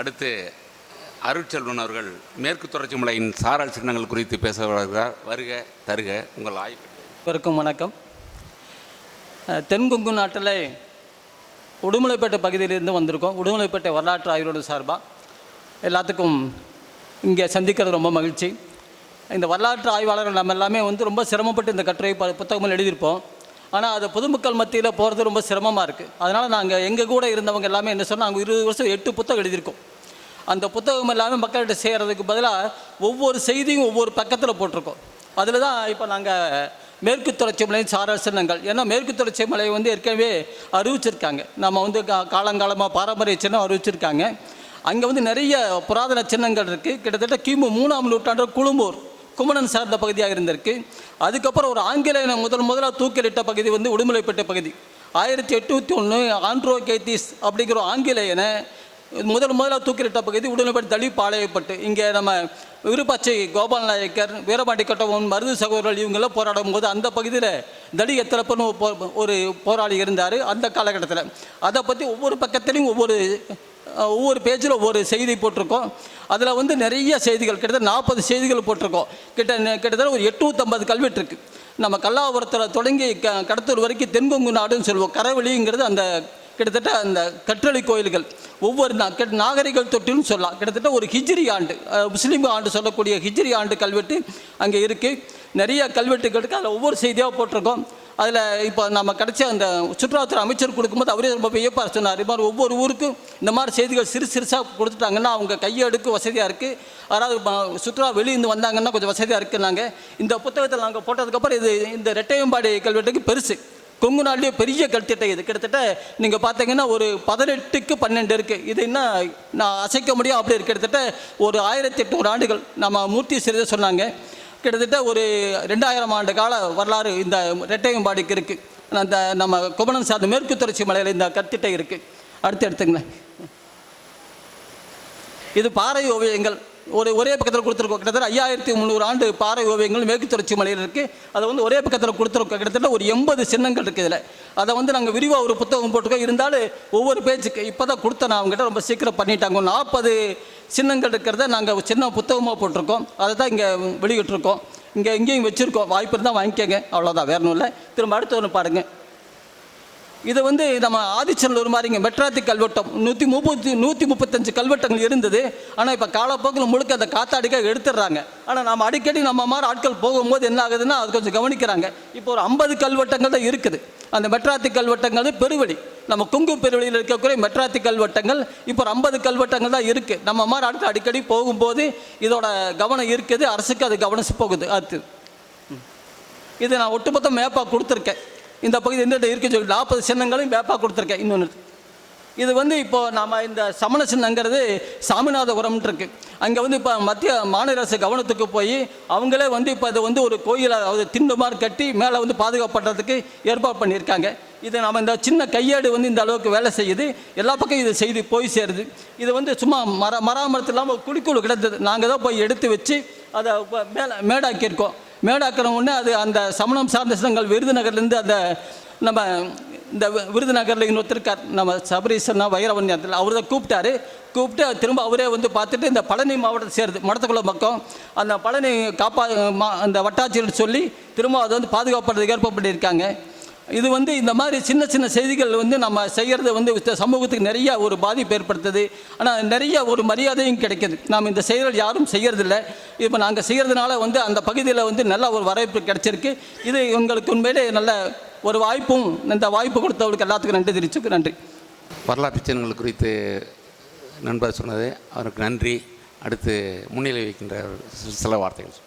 அடுத்து அருட்செல்வன் அவர்கள் மேற்கு தொடர்ச்சி மலையின் சாரல் சின்னங்கள் குறித்து பேச வருகிறார். வருக தருக உங்கள் ஆய்வு. அனைவருக்கும் வணக்கம். தென்கொங்கு நாட்டில் உடுமலைப்பேட்டை பகுதியிலிருந்து வந்திருக்கோம். உடுமலைப்பேட்டை வரலாற்று ஆய்வோட சார்பாக எல்லாத்துக்கும் இங்கே சந்திக்கிறது ரொம்ப மகிழ்ச்சி. இந்த வரலாற்று ஆய்வாளர்கள் நம்ம எல்லாமே வந்து ரொம்ப சிரமப்பட்டு இந்த கட்டுரை ப புத்தகங்கள் எழுதியிருப்போம். ஆனால் அது பொதுமக்கள் மத்தியில் போகிறது ரொம்ப சிரமமாக இருக்குது அதனால் நாங்கள் எங்கள் கூட இருந்தவங்க எல்லாமே என்ன சொன்னால் நாங்கள் இருபது வருஷம் எட்டு புத்தகம் எழுதியிருக்கோம். அந்த புத்தகம் எல்லாமே மக்கள்கிட்ட சேர்கிறதுக்கு பதிலாக ஒவ்வொரு செய்தியும் ஒவ்வொரு பக்கத்தில் போட்டிருக்கோம். அதில் தான் இப்போ நாங்கள் மேற்கு தொடர்ச்சி மலை சாரல் சின்னங்கள். ஏன்னா மேற்கு தொடர்ச்சி மலையை வந்து ஏற்கனவே அறிவிச்சிருக்காங்க. நம்ம வந்து கா காலங்காலமாக பாரம்பரிய சின்னம் அறிவிச்சிருக்காங்க. அங்கே வந்து நிறைய புராதன சின்னங்கள் இருக்குது கிட்டத்தட்ட கிமு மூணாம் நூற்றாண்டு குழும்பூர் குமணன் சார்ந்த பகுதியாக இருந்திருக்கு. அதுக்கப்புறம் ஒரு ஆங்கிலேயனை முதல் முதலாக தூக்கிலிட்ட பகுதி வந்து உடுமலைப்பேட்டை பகுதி. ஆயிரத்தி எட்நூற்றி ஒன்று ஆண்ட்ரோ கேத்திஸ் அப்படிங்கிற ஆங்கிலேயனை முதல் முதலாக தூக்கிலிட்ட பகுதி உடனடி தளி பாளையப்பட்டு இங்கே நம்ம விருப்பாச்சி கோபால் நாயக்கர் வீரபாண்டி கட்டவன் மருது சகோதரர்கள் இவங்கெல்லாம் போராடும் போது அந்த பகுதியில் தலி எத்தலப்பன்னு ஒரு போ- ஒரு போராளி இருந்தார் அந்த காலகட்டத்தில். அதை பற்றி ஒவ்வொரு பக்கத்துலேயும் ஒவ்வொரு ஒவ்வொரு பேஜில் ஒவ்வொரு செய்தி போட்டிருக்கோம். அதில் வந்து நிறைய செய்திகள் கிட்டத்தட்ட நாற்பது செய்திகள் போட்டிருக்கோம். கிட்ட கிட்டத்தட்ட ஒரு எட்நூற்றம்பது கல்வெட்டு இருக்குது நம்ம கல்லாபுரத்தில் தொடங்கி க கடத்தூர் வரைக்கும் தென்கொங்கு நாடுன்னு சொல்லுவோம். கரவெளிங்கிறது அந்த கிட்டத்தட்ட அந்த கற்றளி கோயில்கள் ஒவ்வொரு நா கிட்ட நாகரிகள் தொட்டில்னு சொல்லலாம். கிட்டத்தட்ட ஒரு ஹிஜ்ரி ஆண்டு முஸ்லீம் ஆண்டு சொல்லக்கூடிய ஹிஜ்ரி ஆண்டு கல்வெட்டு அங்கே இருக்குது நிறைய கல்வெட்டுகள் இருக்குது அதில் ஒவ்வொரு செய்தியாக போட்டிருக்கோம். அதில் இப்போ நம்ம கிடைச்ச அந்த சுற்றுலாத்துறை அமைச்சர் கொடுக்கும்போது அவரே ரொம்ப வியப்பாக சொன்னார். இது மாதிரி ஒவ்வொரு ஊருக்கும் இந்த மாதிரி செய்திகள் சிறு சிறுசாக கொடுத்துட்டாங்கன்னா அவங்க கையெடுக்க வசதியாக இருக்குது யாராவது சுற்றுலா வெளியிருந்து வந்தாங்கன்னா கொஞ்சம் வசதியாக இருக்குன்னாங்க. இந்த புத்தகத்தில் நாங்கள் போட்டதுக்கப்புறம் இது இந்த ரெட்டையம்பாடி கல்வெட்டுக்கு பெருசு. கொங்கு நாட்டிலே பெரிய கல்த்திட்டம் இது. கிட்டத்தட்ட நீங்கள் பார்த்தீங்கன்னா ஒரு பதினெட்டுக்கு பன்னெண்டு இருக்குது இது என்ன? நான் அசைக்க முடியும். அப்படி இருக்குது கிட்டத்தட்ட ஒரு ஆயிரத்தி எட்நூறு ஆண்டுகள் நம்ம மூர்த்தி சிறிதை சொன்னாங்க. கிட்டத்தட்ட ஒரு ரெண்டாயிரம் ஆண்டு கால வரலாறு இந்த ரெட்டையம்பாடிக்கு இருக்குது அந்த நம்ம குமணம் சார்ந்த மேற்கு தொடர்ச்சி மலையில் இந்த கத்திட்டம் இருக்குது அடுத்து எடுத்துங்களேன். இது பாறை ஓவியங்கள். ஒரு ஒரே பக்கத்தில் கொடுத்துருக்கோம். கிட்டத்தட்ட ஐயாயிரத்தி முந்நூறு ஆண்டு பாறை ஓவியங்கள் மேற்கு தொடர்ச்சி மலையில் இருக்குது அதை வந்து ஒரே பக்கத்தில் கொடுத்துருக்கோம். கிட்டத்தட்ட ஒரு எண்பது சின்னங்கள் இருக்குது இதில். அதை வந்து நாங்கள் விரிவாக ஒரு புத்தகம் போட்டிருக்கோம். இருந்தாலும் ஒவ்வொரு பேஜுக்கு இப்போ தான் கொடுத்தேன். நான் அவங்ககிட்ட ரொம்ப சீக்கிரம் பண்ணிட்டாங்க. நாற்பது சின்னங்கள் இருக்கிறத நாங்கள் சின்ன புத்தகமாக போட்டிருக்கோம். அதை தான் இங்கே வெளியிட்டிருக்கோம். இங்கே இங்கேயும் வச்சுருக்கோம். வாய்ப்பு இருந்தால் வாங்கிக்கோங்க. அவ்வளோதான் வேறணும் ஒன்றும் இல்லை. திரும்ப அடுத்து ஒன்று பாருங்கள் இது வந்து நம்ம ஆதிச்சநல்லூர் மாதிரிங்க. மெட்ராத்தி கல்வெட்டம். நூற்றி முப்பத்தி நூற்றி முப்பத்தஞ்சு கல்வெட்டங்கள் இருந்தது. ஆனால் இப்போ காலப்போக்கில் முழுக்க அதை காத்தாடிக்காக எடுத்துடுறாங்க. ஆனால் நம்ம அடிக்கடி நம்ம மாதிரி ஆட்கள் போகும்போது என்ன ஆகுதுன்னா அது கொஞ்சம் கவனிக்கிறாங்க. இப்போ ஒரு ஐம்பது கல்வெட்டங்கள் தான் இருக்குது. அந்த மெட்ராத்தி கல்வெட்டங்கள் பெருவெளி. நம்ம குங்கு பெருவெளியில் இருக்கக்கூடிய மெட்ராத்தி கல்வெட்டங்கள் இப்போ ஒரு ஐம்பது கல்வெட்டங்கள் தான் இருக்குது நம்ம மாதிரி ஆட்கள் அடிக்கடி போகும்போது இதோட கவனம் இருக்குது. அரசுக்கு அது கவனிச்சு போகுது. அது. இது நான் ஒட்டுமொத்த மேப்பாக கொடுத்துருக்கேன். இந்த பகுதி எந்த இருக்கு சொல்லி நாற்பது சின்னங்களையும் வேப்பாக கொடுத்துருக்கேன் இன்னொன்று இது வந்து இப்போ நாம் இந்த சமண சின்னங்கிறது சாமிநாதபுரம்ன்ட்டு இருக்கு. அங்கே வந்து இப்போ மத்திய மாநில அரசு கவனத்துக்கு போய் அவங்களே வந்து இப்போ அதை வந்து ஒரு கோயிலை அதாவது திண்டு மாதிரி கட்டி மேலே வந்து பாதுகாப்படுறதுக்கு ஏற்பாடு பண்ணியிருக்காங்க. இது நம்ம இந்த சின்ன கையேடு வந்து இந்த அளவுக்கு வேலை செய்யுது. எல்லா பக்கம் இது செய்து போய் சேருது. இது வந்து சும்மா மர மராமரத்து இல்லாமல் குடிக்குழு கிடந்தது. நாங்கள் தான் போய் எடுத்து வச்சு அதை மேலே மேடாக்கியிருக்கோம். மேடாக்கிற உடனே அது அந்த சமணம் சார்ந்த சிதங்கள் விருதுநகர்லேருந்து அந்த நம்ம இந்த விருதுநகரில் இன்னொருத்தருக்கார் நம்ம சபரீசன்னா வைரவன்யத்தில் அவர் தான் கூப்பிட்டாரு. கூப்பிட்டு திரும்ப அவரே வந்து பார்த்துட்டு இந்த பழனி மாவட்டத்தை சேருது மடத்துக்குள்ள பக்கம் அந்த பழனி காப்பா மா அந்த வட்டாட்சியர் சொல்லி திரும்ப அதை வந்து பாதுகாப்படுறதுக்கு ஏற்பாடு பண்ணியிருக்காங்க. இது வந்து இந்த மாதிரி சின்ன சின்ன செய்திகள் வந்து நம்ம செய்கிறது வந்து சமூகத்துக்கு நிறைய ஒரு பாதிப்பு ஏற்படுத்துது. ஆனால் நிறைய ஒரு மரியாதையும் கிடைக்குது. நாம் இந்த செயல்கள் யாரும் செய்கிறதில்ல இப்போ நாங்கள் செய்கிறதுனால வந்து அந்த பகுதியில் வந்து நல்ல ஒரு வரவேற்பு கிடைச்சிருக்கு. இது எங்களுக்கு உண்மையிலே நல்ல ஒரு வாய்ப்பும் இந்த வாய்ப்பு கொடுத்தவங்களுக்கு எல்லாத்துக்கும் நன்றி தெரிவிச்சுக்கு நன்றி. வரலாற்று சின்னங்கள் குறித்து நண்பர் சொன்னது. அவருக்கு நன்றி. அடுத்து முன்னிலை வைக்கின்ற சில வார்த்தைகள்.